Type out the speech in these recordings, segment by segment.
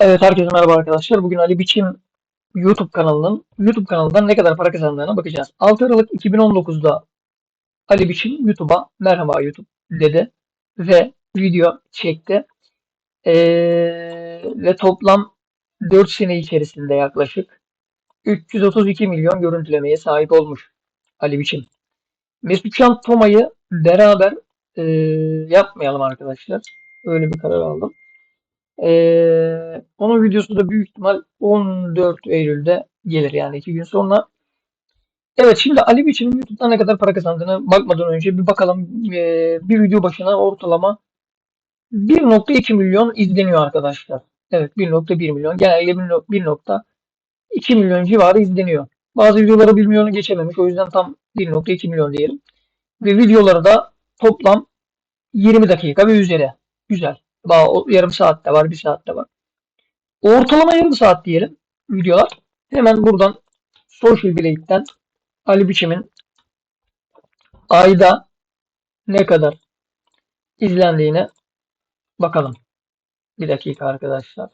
Evet herkese merhaba arkadaşlar. Bugün Ali Biçim YouTube kanalının YouTube kanalından ne kadar para kazandığına bakacağız. 6 Aralık 2019'da Ali Biçim YouTube'a merhaba YouTube dedi ve video çekti. Ee, ve toplam 4 sene içerisinde yaklaşık 332 milyon görüntülemeye sahip olmuş Ali Biçim. Mesut Can Toma'yı beraber ee, yapmayalım arkadaşlar. Öyle bir karar aldım. Ee, onun videosu da büyük ihtimal 14 Eylül'de gelir yani iki gün sonra. Evet şimdi Ali Biçim'in YouTube'dan ne kadar para kazandığını bakmadan önce bir bakalım. Ee, bir video başına ortalama 1.2 milyon izleniyor arkadaşlar. Evet 1.1 milyon. Genelde 1.2 milyon civarı izleniyor. Bazı videoları 1 milyonu geçememiş. O yüzden tam 1.2 milyon diyelim. Ve videoları da toplam 20 dakika ve üzeri. Güzel. Daha o yarım saatte var, bir saatte var. Ortalama yarım saat diyelim videolar. Hemen buradan Social Blade'den Ali Biçim'in ayda ne kadar izlendiğine bakalım. Bir dakika arkadaşlar.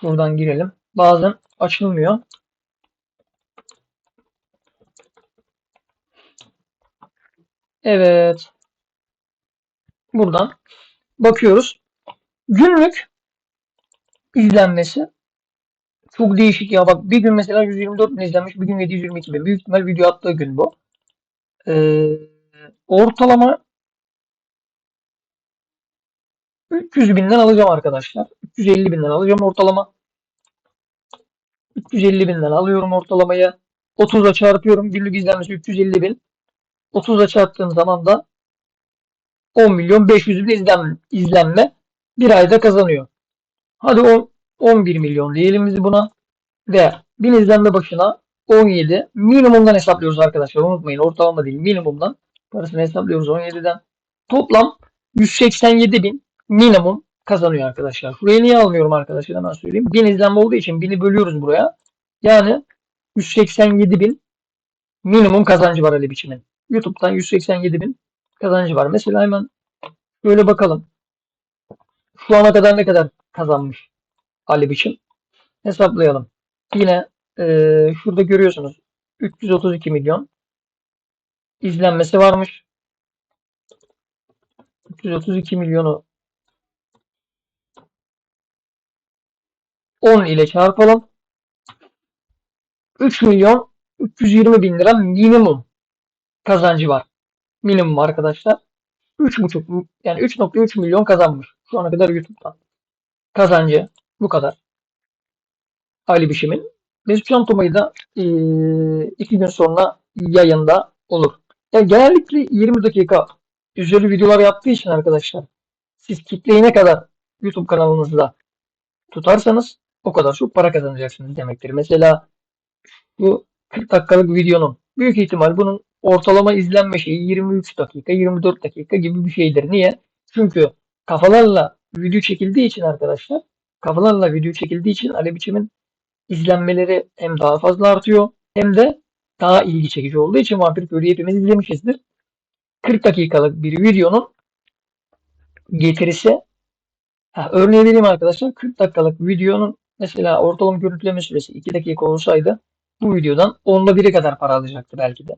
Şuradan girelim. Bazen açılmıyor. Evet. Buradan bakıyoruz. Günlük izlenmesi çok değişik ya. Bak bir gün mesela 124 bin izlenmiş, bir gün 722 bin. Büyük ihtimal video attığı gün bu. Ee, ortalama 300 binden alacağım arkadaşlar. 350 binden alacağım ortalama. 350 binden alıyorum ortalamaya. 30'a çarpıyorum. Günlük izlenmesi 350 bin. 30'a çarptığım zaman da 10 milyon 500 bin izlenme, izlenme bir ayda kazanıyor. Hadi 10, 11 milyon diyelim biz buna. Ve 1000 izlenme başına 17 minimumdan hesaplıyoruz arkadaşlar. Unutmayın ortalama değil minimumdan. Parasını hesaplıyoruz 17'den. Toplam 187 bin minimum kazanıyor arkadaşlar. Şuraya niye almıyorum arkadaşlar hemen söyleyeyim. 1000 izlenme olduğu için 1000'i bölüyoruz buraya. Yani 187 bin minimum kazancı var Ali Biçim'in. YouTube'dan 187 bin kazancı var. Mesela hemen böyle bakalım. Şu ana kadar ne kadar kazanmış Ali Biçim? Hesaplayalım. Yine e, şurada görüyorsunuz 332 milyon izlenmesi varmış. 332 milyonu 10 ile çarpalım. 3 milyon 320 bin lira minimum kazancı var. Minimum arkadaşlar. 3,5 yani 3.3 milyon kazanmış. Şu ana kadar YouTube'dan. Kazancı bu kadar. Ali Biçim'in. Mesut Can Toma'yı da e, iki gün sonra yayında olur. Yani genellikle 20 dakika üzeri videolar yaptığı için arkadaşlar siz kitleyi ne kadar YouTube kanalınızda tutarsanız o kadar çok para kazanacaksınız demektir. Mesela bu 40 dakikalık videonun büyük ihtimal bunun ortalama izlenme şeyi 23 dakika, 24 dakika gibi bir şeydir. Niye? Çünkü kafalarla video çekildiği için arkadaşlar, kafalarla video çekildiği için Ali Biçim'in izlenmeleri hem daha fazla artıyor hem de daha ilgi çekici olduğu için Vampir Köylü'yü hepimiz izlemişizdir. 40 dakikalık bir videonun getirisi ha, örneği vereyim arkadaşlar 40 dakikalık videonun mesela ortalama görüntüleme süresi 2 dakika olsaydı bu videodan onda biri kadar para alacaktı belki de.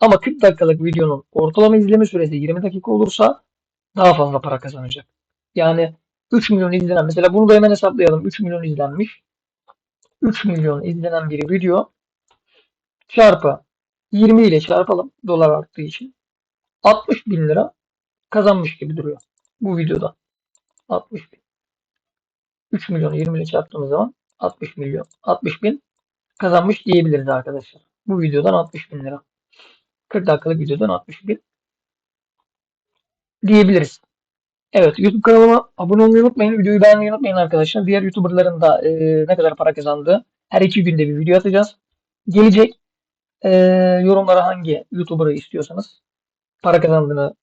Ama 40 dakikalık videonun ortalama izleme süresi 20 dakika olursa daha fazla para kazanacak. Yani 3 milyon izlenen mesela bunu da hemen hesaplayalım. 3 milyon izlenmiş. 3 milyon izlenen bir video çarpı 20 ile çarpalım dolar arttığı için 60 bin lira kazanmış gibi duruyor bu videoda. 60 bin. 3 milyonu 20 ile çarptığımız zaman 60 milyon 60 bin kazanmış diyebiliriz arkadaşlar. Bu videodan 60 bin lira. 40 dakikalık videodan 60 bin diyebiliriz. Evet YouTube kanalıma abone olmayı unutmayın. Videoyu beğenmeyi unutmayın arkadaşlar. Diğer YouTuber'ların da e, ne kadar para kazandığı her iki günde bir video atacağız. Gelecek e, yorumlara hangi YouTuber'ı istiyorsanız para kazandığını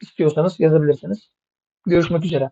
istiyorsanız yazabilirsiniz. Görüşmek üzere.